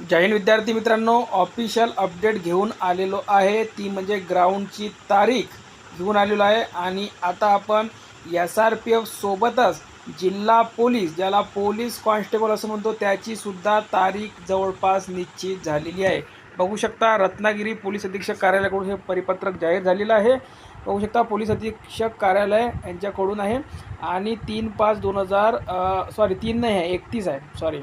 जय हिंद विद्यार्थी मित्रांनो official update घेऊन आलेलो आहे. ती म्हणजे ग्राउंडची तारीख घेऊन आलेलो आहे. आणि आता आपण एस आर पी एफ सोबतच जिल्हा पोलीस ज्याला पोलीस कॉन्स्टेबल असं म्हणतो त्याचीसुद्धा तारीख जवळपास निश्चित झालेली आहे. बघू शकता रत्नागिरी पोलीस अधीक्षक कार्यालयाकडून हे परिपत्रक जाहीर झालेलं आहे. बघू शकता पोलीस अधीक्षक कार्यालय यांच्याकडून आहे. आणि तीन पाच दोन हजार सॉरी तीन नाही आहे एकतीस आहे. सॉरी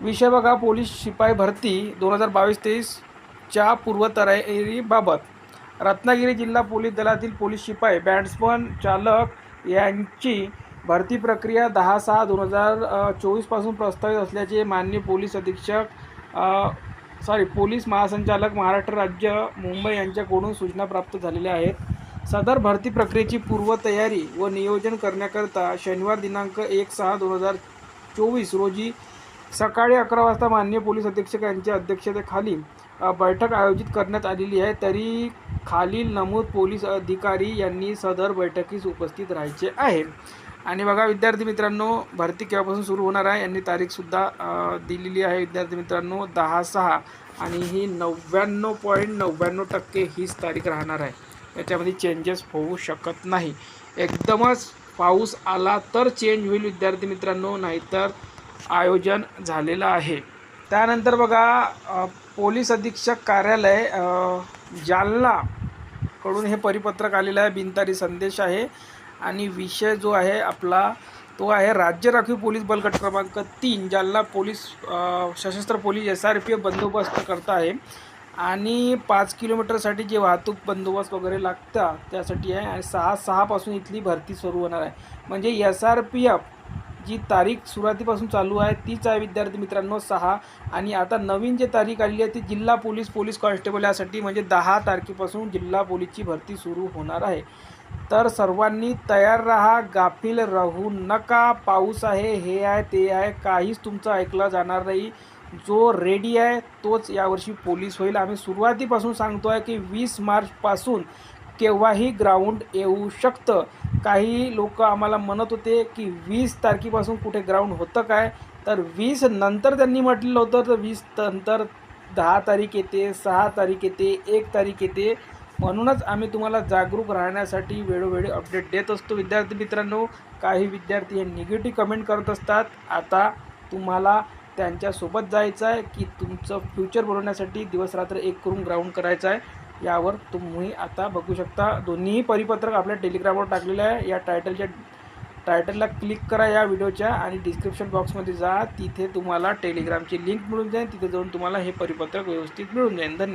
विषय बघा पोलीस शिपाई भरती दोन हजार बावीस तेवीसच्या पूर्वतयारीबाबत. रत्नागिरी जिल्हा पोलीस दलातील पोलीस शिपाई बॅट्समन चालक यांची भरती प्रक्रिया दहा सहा दोन हजार चोवीसपासून प्रस्तावित असल्याचे माननीय पोलीस अधीक्षक सॉरी पोलीस महासंचालक महाराष्ट्र राज्य मुंबई यांच्याकडून सूचना प्राप्त झालेल्या आहेत. सदर भरती प्रक्रियेची पूर्वतयारी व नियोजन करण्याकरता शनिवार दिनांक एक सहा दोन हजार चोवीस रोजी सकाळी अकरा वाजता माननीय पोलीस अधीक्षक यांच्या अध्यक्षतेखाली बैठक आयोजित करण्यात आलेली आहे. तरी खालील नमूद पोलीस अधिकारी यांनी सदर बैठकीस उपस्थित राहायचे आहे. आणि बघा विद्यार्थी मित्रांनो भरती केव्हापासून सुरू होणार आहे यांनी तारीखसुद्धा दिलेली आहे. विद्यार्थी मित्रांनो दहा सहा आणि ही नव्याण्णव पॉईंट नव्याण्णव टक्के हीच तारीख राहणार आहे. याच्यामध्ये चेंजेस होऊ शकत नाही. एकदमच पाऊस आला तर चेंज होईल विद्यार्थी मित्रांनो नाहीतर आयोजन झालेलं आहे. त्यानंतर बघा पोलीस अधीक्षक कार्यालय जालनाकडून हे परिपत्रक आलेलं आहे. बिनतारी संदेश आहे. आणि विषय जो आहे आपला तो आहे राज्य राखीव पोलीस बलगट क्रमांक तीन जालना पोलीस सशस्त्र police S R P F बंदोबस्त करता आहे. आणि पाच किलोमीटरसाठी जे वाहतूक बंदोबस्त वगैरे लागतं त्यासाठी आहे. आणि सहा सहापासून इथली भरती सुरू होणार आहे. म्हणजे एस आर पी एफ जी तारीख सुरुवातीपासून चालू आहे तीच आहे विद्यार्थी मित्रांनो सहा. आणि आता नवीन जे तारीख आलेली आहे ती जिल्हा पोलीस पोलीस कॉन्स्टेबल यासाठी म्हणजे दहा तारखेपासून जिल्हा पोलीसची भरती सुरू होणार आहे. तर सर्वांनी तयार राहा गाफील राहू नका. पाऊस आहे हे आहे ते आहे काहीच तुमचं ऐकलं जाणार नाही. जो रेडी आहे तोच यावर्षी पोलीस होईल. आम्ही सुरुवातीपासून सांगतो आहे की वीस मार्चपासून केव्हाही ग्राउंड येऊ शकतं. काही लोक आम्हाला म्हणत होते की वीस तारखेपासून कुठे ग्राउंड होतं काय? तर वीस नंतर त्यांनी म्हटलेलं होतं तर वीस नंतर दहा तारीख येते सहा तारीख येते एक तारीख येते. म्हणूनच आम्ही तुम्हाला जागरूक राहण्यासाठी वेळोवेळी अपडेट देत असतो. विद्यार्थी मित्रांनो काही विद्यार्थी हे निगेटिव्ह कमेंट करत असतात. आता तुम्हाला त्यांच्यासोबत जायचं आहे की तुमचं फ्युचर बनवण्यासाठी दिवसरात्र एक करून ग्राउंड करायचं आहे. यावर तुम्ही आता बघू शकता. दोन्ही परिपत्रक आपल्या टेलिग्रामवर टाकलेलं आहे. या टायटलच्या टायटलला क्लिक करा या व्हिडिओच्या आणि डिस्क्रिप्शन बॉक्समध्ये जा. तिथे तुम्हाला टेलिग्रामची लिंक मिळून जाईल. तिथे जाऊन तुम्हाला हे परिपत्रक व्यवस्थित मिळून जाईल. धन्यवाद.